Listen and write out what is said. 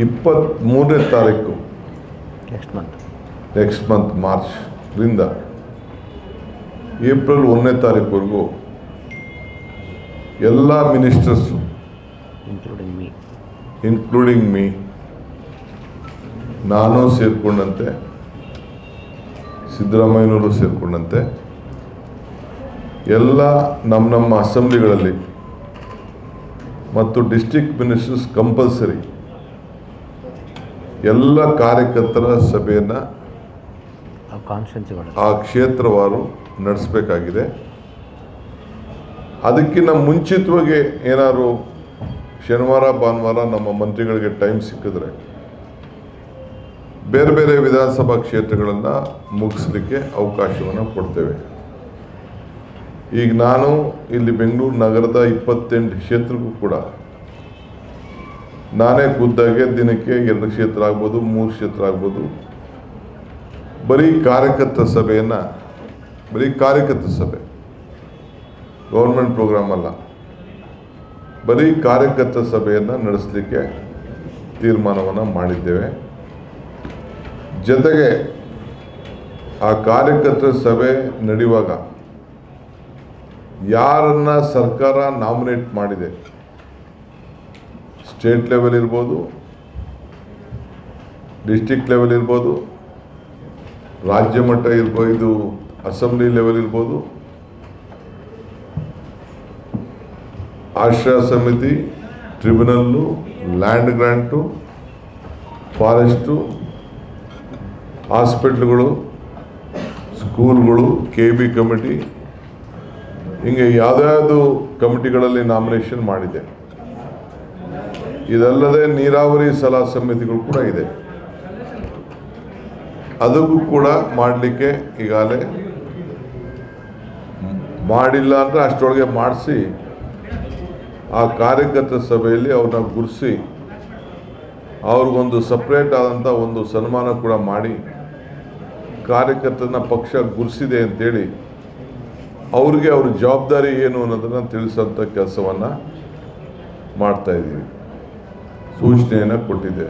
ಇಪ್ಪತ್ತ್ಮೂರನೇ ತಾರೀಕು next month next month ಮಾರ್ಚ್ರಿಂದ ಏಪ್ರಿಲ್ ಒಂದನೇ ತಾರೀಕುವರೆಗೂ ಎಲ್ಲ ministers including me including me ನಾನು ಸೇರಿಕೊಂಡಂತೆ ಸಿದ್ದರಾಮಯ್ಯನವರು ಸೇರಿಕೊಂಡಂತೆ ಎಲ್ಲ ನಮ್ಮ ನಮ್ಮ ಅಸೆಂಬ್ಲಿಗಳಲ್ಲಿ ಮತ್ತು ಡಿಸ್ಟಿಕ್ ಮಿನಿಸ್ಟರ್ಸ್ ಕಂಪಲ್ಸರಿ ಎಲ್ಲ ಕಾರ್ಯಕರ್ತರ ಸಭೆಯನ್ನು ಆ ಕ್ಷೇತ್ರವಾರು ನಡೆಸಬೇಕಾಗಿದೆ. ಅದಕ್ಕಿಂತ ಮುಂಚಿತವಾಗಿ ಏನಾದ್ರು ಶನಿವಾರ ಭಾನುವಾರ ನಮ್ಮ ಮಂತ್ರಿಗಳಿಗೆ ಟೈಮ್ ಸಿಕ್ಕಿದ್ರೆ ಬೇರೆ ಬೇರೆ ವಿಧಾನಸಭಾ ಕ್ಷೇತ್ರಗಳನ್ನು ಮುಗಿಸ್ಲಿಕ್ಕೆ ಅವಕಾಶವನ್ನು ಕೊಡ್ತೇವೆ. ಈಗ ನಾನು ಇಲ್ಲಿ ಬೆಂಗಳೂರು ನಗರದ ಇಪ್ಪತ್ತೆಂಟು ಕ್ಷೇತ್ರಕ್ಕೂ ಕೂಡ ನಾನೇ ಖುದ್ದಾಗೆ ದಿನಕ್ಕೆ ಎರಡು ಕ್ಷೇತ್ರ ಆಗ್ಬೋದು, ಮೂರು ಕ್ಷೇತ್ರ ಆಗ್ಬೋದು. ಬರೀ ಕಾರ್ಯಕರ್ತ ಸಭೆಯನ್ನು, ಬರೀ ಕಾರ್ಯಕರ್ತ ಸಭೆ, ಗೌರ್ಮೆಂಟ್ ಪ್ರೋಗ್ರಾಮ್ ಅಲ್ಲ. ಬರೀ ಕಾರ್ಯಕರ್ತ ಸಭೆಯನ್ನು ನಡೆಸಲಿಕ್ಕೆ ತೀರ್ಮಾನವನ್ನು ಮಾಡಿದ್ದೇವೆ. ಜೊತೆಗೆ ಆ ಕಾರ್ಯಕರ್ತರ ಸಭೆ ನಡೆಯುವಾಗ ಯಾರನ್ನ ಸರ್ಕಾರ ನಾಮಿನೇಟ್ ಮಾಡಿದೆ ಸ್ಟೇಟ್ ಲೆವೆಲ್ ಇರ್ಬೋದು ಡಿಸ್ಟಿಕ್ ಲೆವೆಲ್ ಇರ್ಬೋದು, ರಾಜ್ಯ ಮಟ್ಟ ಇರ್ಬೋದು ಇದು ಅಸೆಂಬ್ಲಿ ಲೆವೆಲ್ ಇರ್ಬೋದು, ಆಶ್ರಯ ಸಮಿತಿ, ಟ್ರಿಬ್ಯುನಲ್ಲು, ಲ್ಯಾಂಡ್ ಗ್ರ್ಯಾಂಟು ಫಾರೆಸ್ಟು, ಹಾಸ್ಪಿಟ್ಲ್ಗಳು, ಸ್ಕೂಲ್ಗಳು, ಕೆ ಬಿ ಕಮಿಟಿ, ಹಿಂಗೆ ಯಾವುದ್ಯಾವುದು ಕಮಿಟಿಗಳಲ್ಲಿ ನಾಮಿನೇಷನ್ ಮಾಡಿದೆ. ಇದಲ್ಲದೆ ನೀರಾವರಿ ಸಲಹಾ ಸಮಿತಿಗಳು ಕೂಡ ಇದೆ. ಅದಕ್ಕೂ ಕೂಡ ಮಾಡಲಿಕ್ಕೆ ಈಗಾಗಲೇ ಮಾಡಿಲ್ಲ ಅಂದರೆ ಅಷ್ಟರೊಳಗೆ ಮಾಡಿಸಿ ಆ ಕಾರ್ಯಕರ್ತ ಸಭೆಯಲ್ಲಿ ಅವ್ರನ್ನ ಗುರುಸಿ ಅವ್ರಿಗೊಂದು ಸಪ್ರೇಟ್ ಆದಂಥ ಒಂದು ಸನ್ಮಾನ ಕೂಡ ಮಾಡಿ ಕಾರ್ಯಕರ್ತನ ಪಕ್ಷ ಗುರುಸಿದೆ ಅಂತೇಳಿ ಅವ್ರಿಗೆ ಅವ್ರ ಜವಾಬ್ದಾರಿ ಏನು ಅನ್ನೋದನ್ನು ತಿಳಿಸೋಂಥ ಕೆಲಸವನ್ನು ಮಾಡ್ತಾ ಇದ್ದೀವಿ. ಸೂಚನೆಯನ್ನು ಕೊಟ್ಟಿದ್ದೆ